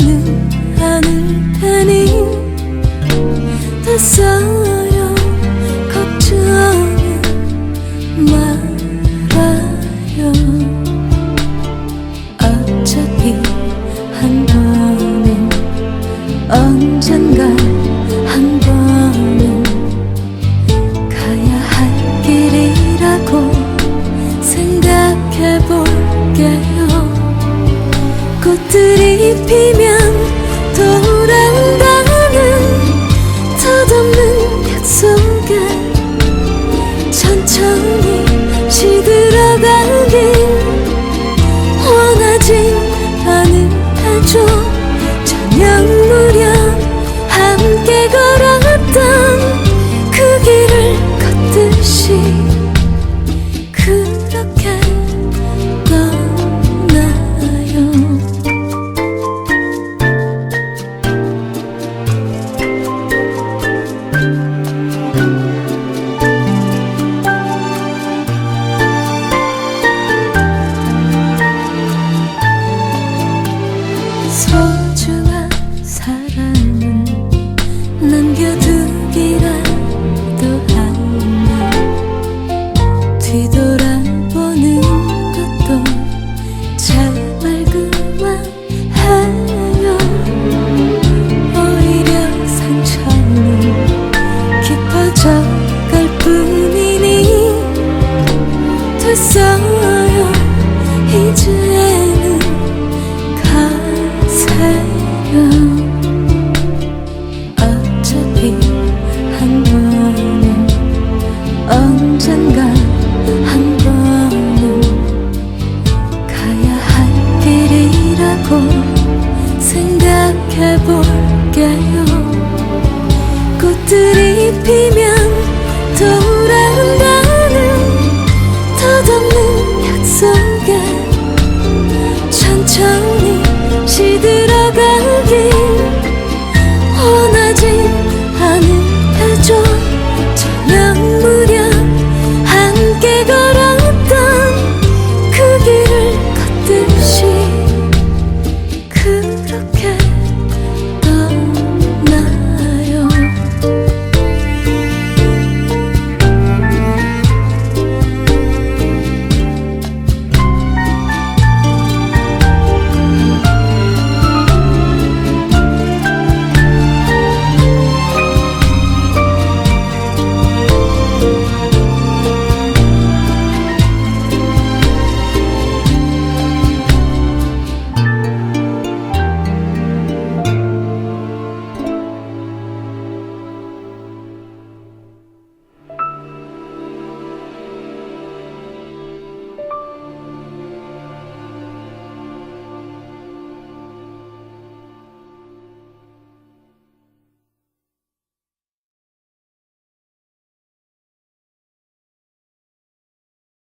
보이지는 않을 테니 됐어 줘 뒤돌아보는 것도 제발 그만해요 오히려 상처는 깊어져 갈 뿐이니 됐어요. 이제 들이 피면